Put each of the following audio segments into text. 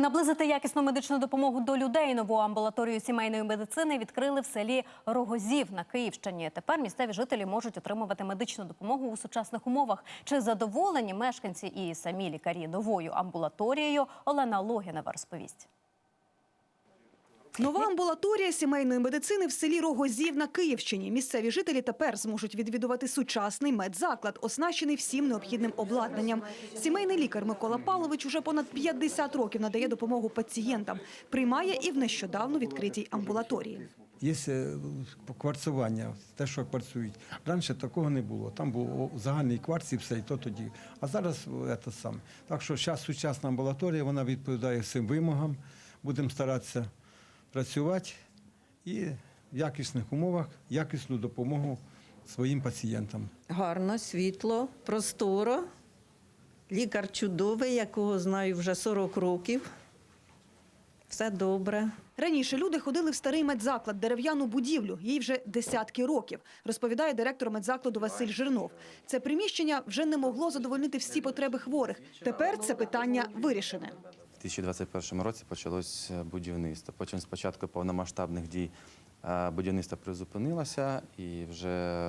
Наблизити якісну медичну допомогу до людей нову амбулаторію сімейної медицини відкрили в селі Рогозів на Київщині. Тепер місцеві жителі можуть отримувати медичну допомогу у сучасних умовах. Чи задоволені мешканці і самі лікарі новою амбулаторією? Олена Логінова розповість. Нова амбулаторія сімейної медицини в селі Рогозів на Київщині. Місцеві жителі тепер зможуть відвідувати сучасний медзаклад, оснащений всім необхідним обладнанням. Сімейний лікар Микола Павлович уже понад 50 років надає допомогу пацієнтам. Приймає і в нещодавно відкритій амбулаторії. Є е, кварцування, те, що кварцують. Раніше такого не було. Там був загальний кварц і все, і то тоді. А зараз е, це саме. Так що зараз сучасна амбулаторія, вона відповідає всім вимогам. Будемо старатися працювати і в якісних умовах якісну допомогу своїм пацієнтам. Гарно, світло, просторо. Лікар чудовий, якого знаю вже 40 років. Все добре. Раніше люди ходили в старий медзаклад, дерев'яну будівлю. Їй вже десятки років, розповідає директор медзакладу Василь Жирнов. Це приміщення вже не могло задовольнити всі потреби хворих. Тепер це питання вирішене. У 2021 році почалось е, будівництво. Потім спочатку повномасштабних дій е, будівництво призупинилося і вже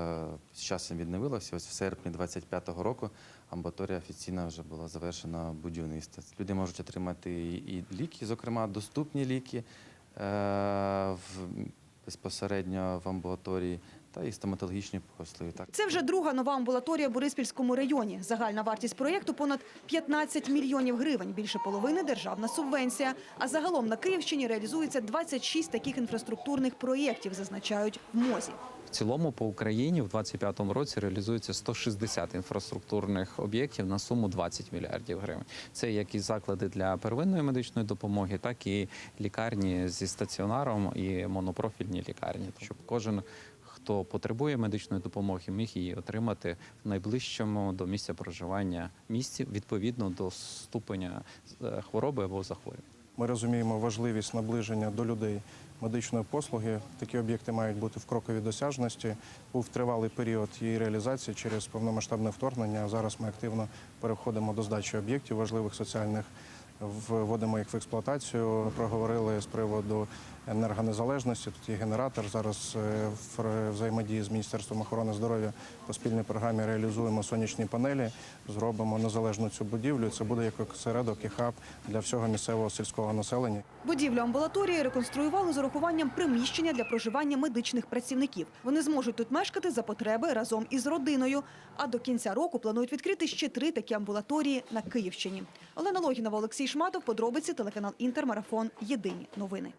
з часом відновилося. Ось в серпні 2025 року амбулаторія офіційно вже була завершена будівництво. Люди можуть отримати і і ліки, зокрема доступні ліки е, безпосередньо в амбулаторії, та і стоматологічні послуги. Так. Це вже друга нова амбулаторія в Бориспільському районі. Загальна вартість проєкту – понад 15 мільйонів гривень. Більше половини – державна субвенція. А загалом на Київщині реалізується 26 таких інфраструктурних проєктів, зазначають в МОЗі. В цілому по Україні в 2025 році реалізується 160 інфраструктурних об'єктів на суму 20 мільярдів гривень. Це як і заклади для первинної медичної допомоги, так і лікарні зі стаціонаром і монопрофільні лікарні, щоб кожен. Хто потребує медичної допомоги, міг її отримати в найближчому до місця проживання місці відповідно до ступеня е, хвороби або захворювання. Ми розуміємо важливість наближення до людей медичної послуги. Такі об'єкти мають бути в кроковій досяжності. Був тривалий період її реалізації через повномасштабне вторгнення. Зараз ми активно переходимо до здачі об'єктів важливих соціальних. Вводимо їх в експлуатацію. Ми проговорили з приводу енергонезалежності. Тут є генератор. Зараз е, в взаємодії з Міністерством охорони здоров'я по спільній програмі реалізуємо сонячні панелі, зробимо незалежну цю будівлю. Це буде як осередок і хаб для всього місцевого сільського населення. Будівлю амбулаторії реконструювали з урахуванням приміщення для проживання медичних працівників. Вони зможуть тут мешкати за потреби разом із родиною. А до кінця року планують відкрити ще три такі амбулаторії на Київщині. Олена Логінова, Олексій Шматов, подробиці, телеканал Інтермарафон. Єдині новини.